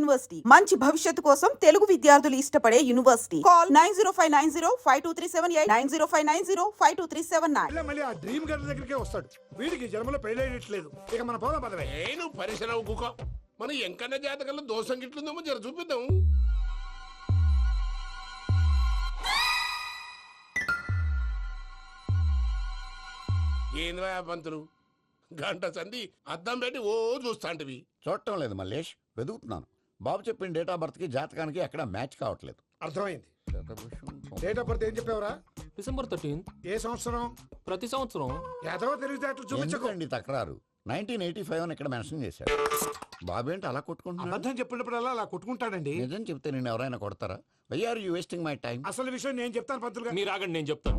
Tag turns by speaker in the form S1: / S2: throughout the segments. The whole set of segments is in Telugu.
S1: యూనివర్సిటీ. మంచి భవిష్యత్తు కోసం తెలుగు విద్యార్థులు ఇష్టపడే university. Call nine zero five nine zero five two three seven eight nine zero five nine zero five two three seven nine.
S2: మళ్ళీ ఆ డ్రీమ్ గర్ల్ దగ్గరికే వస్తాడు. వీడికి జన్మలో పెళ్ళేయట్లేదు ఇక మన పోదాం పదవే.
S3: నువ్వు పరిశ్రమ కుక మన ఎంకన్న జాతకంలో దోషం గిట్లుందేమో జర చూపిద్దాం. ఏంది వా పంతులు? గంట సంధి అద్దం పెట్టి ఓ చూస్తాంటివి.
S4: చూడటం లేదు మల్లేష్ వెతుకుతున్నాను బాబు చెప్పిన డేట్ ఆఫ్ బర్త్కి జాతకానికి ఎక్కడ మ్యాచ్ కావట్లేదు.
S2: అర్థమైంది. డేట్ ఆఫ్ బర్త్ ఏం చెప్పావురా?
S5: December thirteenth.
S2: ఏ సంవత్సరం?
S5: ప్రతి సంవత్సరం.
S2: ఎదవ తెలివితేటలు చూపించకు.
S4: ఎందుకండి తక్రారు? నైన్టీన్ ఎయిటీ ఫైవ్ అని ఇక్కడ మెన్షన్ చేశాడు. బాబు ఏంటి అలా కొట్టుకుంటున్నాడు?
S2: అబద్ధం చెప్పినప్పుడల్లా అలా కొట్టుకుంటాడండి.
S4: నిజం చెప్తే నేను ఎవరైనా కొడతారా? Why are you wasting my time
S2: అసలు విషయం నేను చెప్తాను పంతులు గారు.
S5: మీరు ఆగండి నేను చెప్తాను.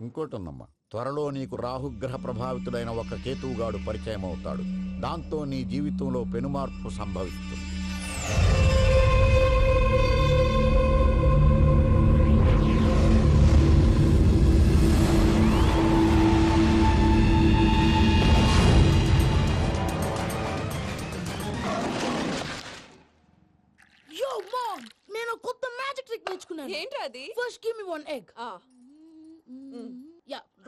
S4: ఇంకోటి ఉందమ్మా త్వరలో నీకు రాహుగ్రహ ప్రభావితుడైన ఒక కేతువుగాడు పరిచయం అవుతాడు దాంతో నీ జీవితంలో పెనుమార్పు సంభవిస్తుంది.
S6: యో మామ్ నేను కొత్త మ్యాజిక్ ట్రిక్ నేర్చుకున్నాను.
S7: ఏంట్రా అది?
S6: First give me one egg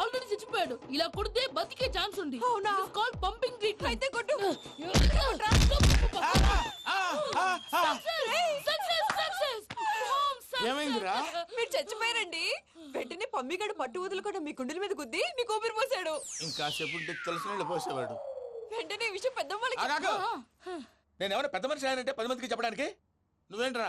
S6: already చచ్చిపోయాడు. ఇలా కొడితే బతికే ఛాన్స్ ఉంది.
S7: అవునా?
S6: కాల్ పంపింగ్ ట్రీట్మెంట్
S7: అయితే కొట్టు.
S2: ఏమైందిరా?
S7: మీరు చచ్చిపోయారండి. వెంటనే పమ్మిగాడు పట్టు వదులుకుండా మీ గుండెల మీద గుద్ది మీకు ఊపిరి పోసాడు.
S8: ఇంకా చెప్పు తెలిసిన పోసేవాడు.
S7: వెంటనే ఈ విషయం పెద్ద
S8: ఆగాగు. నేను ఎవరైనా పెద్ద మనిషి అయ్యానంటే పది మందికి చెప్పడానికి? నువ్వేంట్రా?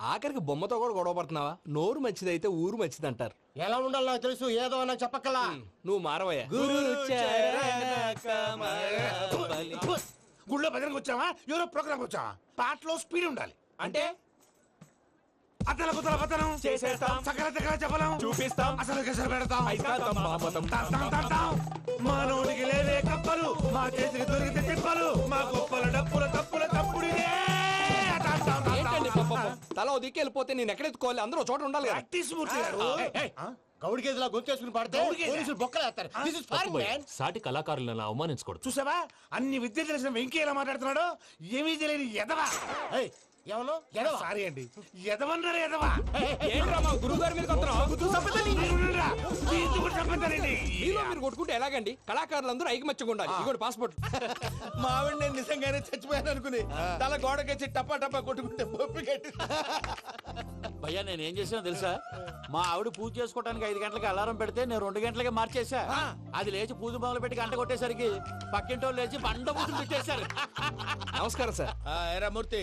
S9: ఆఖరికి బొమ్మతో కూడా గొడవ పడుతున్నావా? నోరు మంచిదైతే ఊరు మంచిది అంటారు
S10: ఎలా ఉండాలో నాకు తెలుసు ఏదో నాకు చెప్పక్కలా.
S9: నువ్వు మారవయ్యా.
S2: గుళ్ళో భజనకు వచ్చావా? ఎవరో ప్రోగ్రామ్ వచ్చావా? పాటలో స్పీడ్ ఉండాలి.
S9: అంటే?
S2: అతల కుతల పతనం.
S9: చేసేస్తాం.
S2: సకల దగ్గర చెప్పలేం
S9: చూపిస్తాం.
S2: అసలు గసలు పెడతాం. మానవునికి లేవే కప్పలు. మా చేతికి దొరికితే తిప్పలు. మా గొప్పల డప్పుల తప్పుల
S9: తల దిక్కు వెళ్ళిపోతే నేను ఎక్కడెత్తుకోవాలి అందరూ చోట ఉండాలి కదా.
S2: ప్రాక్టీస్ మూర్తి గారు.
S10: గౌడి గేదెలా గొంతేసుకుని పాడితే
S2: గౌడి గేదె?
S10: పోలీసులు బొక్కలు వేస్తారు. దిస్ ఇస్ ఫారిన్ మ్యాన్
S5: సాటి కళాకారులను అవమానించకూడదు.
S2: చూసావా? అన్ని విద్య తెలిసిన వెంకీ ఎలా మాట్లాడుతున్నాడు? ఏమీ తెలియని ఎదవా?
S10: ఏయ్
S2: సారీ అండి. ఎదవన్నారు ఎదవా?
S9: ఏంట్రా మా గురువు గారి మీద
S2: మీరుండురా. దీంతో కూడా చంపుతారండి.
S9: మీలో మీరు కొట్టుకుంటే ఎలాగండి? కళాకారులందరూ ఐకమత్యంగా ఉండాలి. ఇగోటి పాస్పోర్ట్
S8: మా ఆవిడ నేను నిజంగానే చచ్చిపోయాను అనుకుని తల గోడకొచ్చి టపా టపా కొట్టుకుంటే బొప్పి కట్టి
S11: భయ్యా నేను ఏం చేసానో తెలుసా? మా ఆవిడ పూజ చేసుకోవడానికి ఐదు గంటలకి అలారం పెడితే నేను రెండు గంటలకి మార్చేసా అది లేచి పూజ మొదలు పెట్టి గంట కొట్టేసరికి పక్కింటి వాళ్ళు లేచి బండ పూజలు పెట్టేశారు
S9: నమస్కారం సార్.
S8: ఎరా మూర్తి.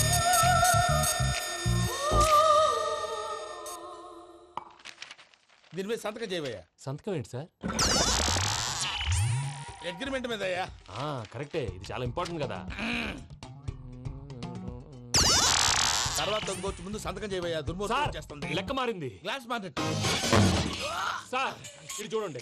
S8: దీని మీద సంతకం చేయవయ్యా.
S5: సంతకం ఏంటి సార్?
S8: అగ్రిమెంట్ మీద అయ్యా
S5: ఆ, కరెక్టే. ఇది చాలా ఇంపార్టెంట్ కదా.
S8: తర్వాత ఇంకొచ్చి ముందు సంతకం చేయవయ్యా.
S5: సార్
S8: దుర్మోహం చేస్తుంది
S5: లెక్క మారింది.
S8: గ్లాస్ మార్కెట్
S5: సార్ ఇది చూడండి.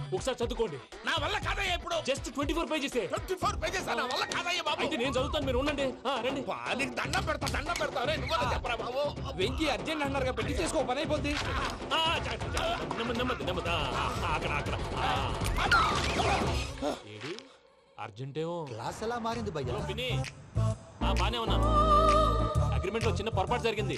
S5: ఒకసారి చదువుకోండి.
S8: నా వల్ల కాదయ్యా ఇప్పుడు.
S5: Just twenty four pages
S8: twenty four pages నా వల్ల కాదయ్యా బాబు.
S5: అయితే నేను చదువుతాను మీరు ఉండండి. ఆ, రండి.
S8: నీకు దండం పెడతా దండం పెడతా. రే నువ్వు చెప్పరా బాబు?
S9: వెంకీ అర్జెంట్ అన్నారుగా పెట్టి చేసుకో పని అయిపోద్ది.
S5: ఆ, చా, చా, చా. నెమ్మది నెమ్మది నెమ్మది. ఆ, ఆ, అక్కడ అక్కడ. ఆ. ఏడు? అర్జెంటేమో.
S11: క్లాస్ ఎలా మారింది భయ్యా?
S5: హలో పిన్ని. ఆ, బానే ఉన్నాను అగ్రిమెంట్లో చిన్న పొరపాటు జరిగింది.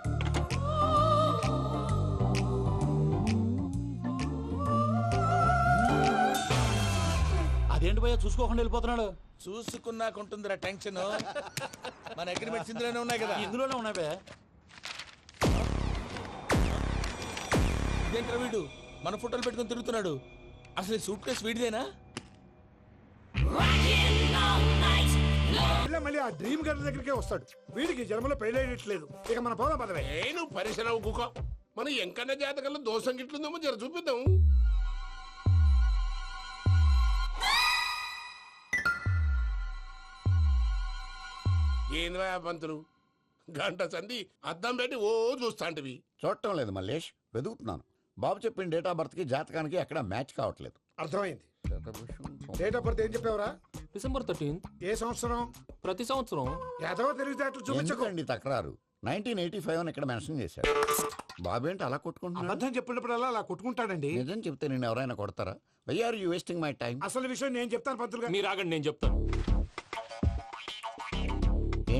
S11: అదేంటి భయ్యా చూసుకోకుండా వెళ్ళిపోతున్నాడు?
S8: చూసుకున్నాకుంటుందిరా టెన్షన్. మన అగ్రిమెంట్స్ ఇందులోనే ఉన్నాయి కదా.
S11: ఇందులోనే ఉన్నావే
S8: ఇదేంట్రా వీడు? మన ఫోటోలు పెట్టుకొని తిరుగుతున్నాడు. అసలు సూట్ కేసు వీడిదేనా?
S2: మళ్ళీ ఆ డ్రీమ్ గర్ల్ దగ్గరికే వస్తాడు. వీడికి జన్మలో పెళ్ళేయట్లేదు ఇక మన పోదాం పదవే.
S3: నువ్వు పరిశ్రమ కుక మన ఎంకన్న జాతకంలో దోషం గిట్లుందేమో జర చూపిద్దాం. ఏంద్రా పంతులు? గంట సంధి అద్దం పెట్టి ఓ చూస్తాంటివి.
S4: చూడటం లేదు మల్లేష్ వెతుకుతున్నాను. బాబు చెప్పిన డేట్ ఆఫ్ బర్త్కి జాతకానికి ఎక్కడ మ్యాచ్ కావట్లేదు.
S2: అర్థమైంది. డేట్ ఆఫ్ బర్త్ ఏం చెప్పావురా?
S5: December thirteenth.
S2: ఏ సంవత్సరం?
S5: ప్రతి సంవత్సరం.
S2: ఎదవ తెలివితేటలు చూపించకు.
S4: ఎందుకండి తక్రారు? నైన్టీన్ ఎయిటీ ఫైవ్ అని ఇక్కడ మెన్షన్ చేశాడు బాబు ఏంటి అలా కొట్టుకుంటున్నాడు?
S2: అబద్ధం చెప్పినప్పుడల్లా అలా కొట్టుకుంటాడండి.
S4: నిజం చెప్తే నేను ఎవరైనా కొడతారా? Why are you wasting my time
S2: అసలు విషయం నేను చెప్తాను పంతులు గారు.
S5: మీరు ఆగండి నేను చెప్తాను.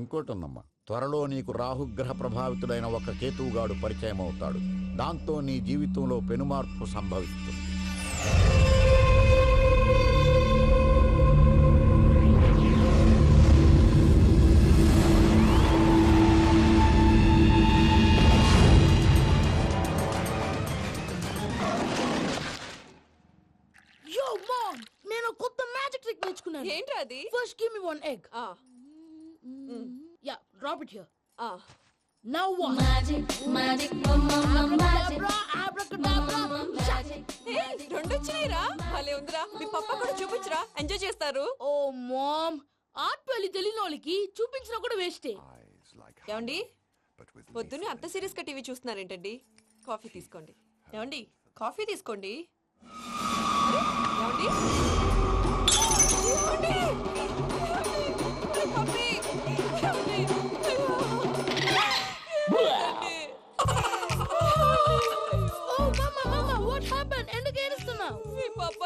S4: ఇంకోటి ఉందమ్మా త్వరలో నీకు రాహుగ్రహ ప్రభావితుడైన ఒక కేతువుగాడు పరిచయం అవుతాడు దాంతో నీ జీవితంలో పెనుమార్పు సంభవిస్తుంది.
S6: నేను కొత్త మ్యాజిక్ ట్రిక్ నేర్చుకున్నాను.
S7: ఏంట్రా అది?
S6: First give me one egg
S7: ah,
S6: yeah drop it here
S7: ఆ.
S6: నౌ వాట్
S12: Magic,
S7: ఏ, రెండు వచ్చినాయిరా భలే ఉందిరా. మీ పప్ప కూడా చూపించరా. ఎంజాయ్ చేస్తారు.
S6: ఓ మామ్. ఆర్ట్ పెళ్ళి తెలియని వాళ్ళకి చూపించినా కూడా వేస్టే.
S7: ఏమండి? పొద్దున్నే అంత సీరియస్గా టీవీ చూస్తున్నారేంటండి? కాఫీ తీసుకోండి. ఏమండి? కాఫీ తీసుకోండి. ఏమండి?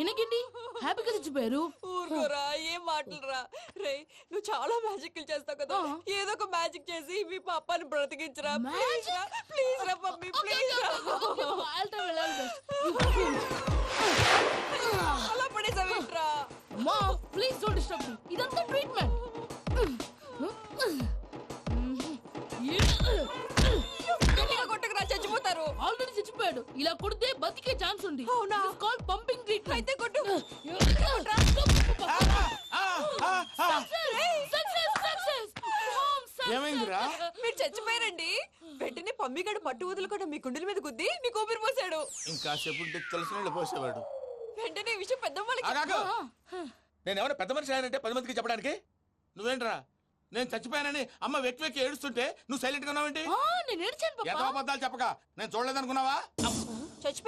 S6: ఎనకండి హ్యాపీగా చచ్చిపోయారు.
S7: ఊరుకోరా ఏం మాటలురా. రే నువ్వు చాలా మ్యాజిక్ చేస్తావు కదా. ఏదో ఒక మ్యాజిక్ చేసి మీ పాపాని బ్రతికించరా. ప్లీజ్? రా ప్లీజ్ రా మమ్మీ ప్లీజ్ రా. అలా పడేసావేంట్రా?
S6: మా ప్లీజ్ డోంట్ డిస్టర్బ్ మీ ఇదంతా ట్రీట్మెంట్
S7: గట్టిగా కొట్టకురా చచ్చిపోతారు.
S6: ఆల్రెడీ చచ్చిపోయాడు. ఇలా కొడితే బతికే ఛాన్స్ ఉంది.
S7: అవునా?
S6: కాల్ ట్రీట్మెంట్
S7: అయితే కొట్టు.
S8: ఏమైందిరా?
S7: మీరు చచ్చిపోయారండి. వెంటనే పమ్మిగాడు మట్టు వదులుకుండా మీ గుండెల మీద గుద్ది మీకు ఊపిరి పోసాడు.
S8: ఇంకా చెప్పు తెలిసిన పోసేవాడు.
S7: వెంటనే ఈ విషయం పెద్ద.
S8: నేను ఎవరైనా పెద్ద మనిషి ఆయనంటే పది మందికి చెప్పడానికి? నువ్వేంట్రా? నేను చచ్చిపోయానని అమ్మ వెక్కి వెక్కి ఏడుస్తుంటే నువ్వు సైలెంట్గా ఉన్నావేంటి?
S6: నేను ఏడ్చాను
S8: ఎంత
S6: పాపా.
S8: అబద్ధాలు చెప్పక. నేను చూడలేదనుకున్నావా?
S7: చచ్చిపోయారు?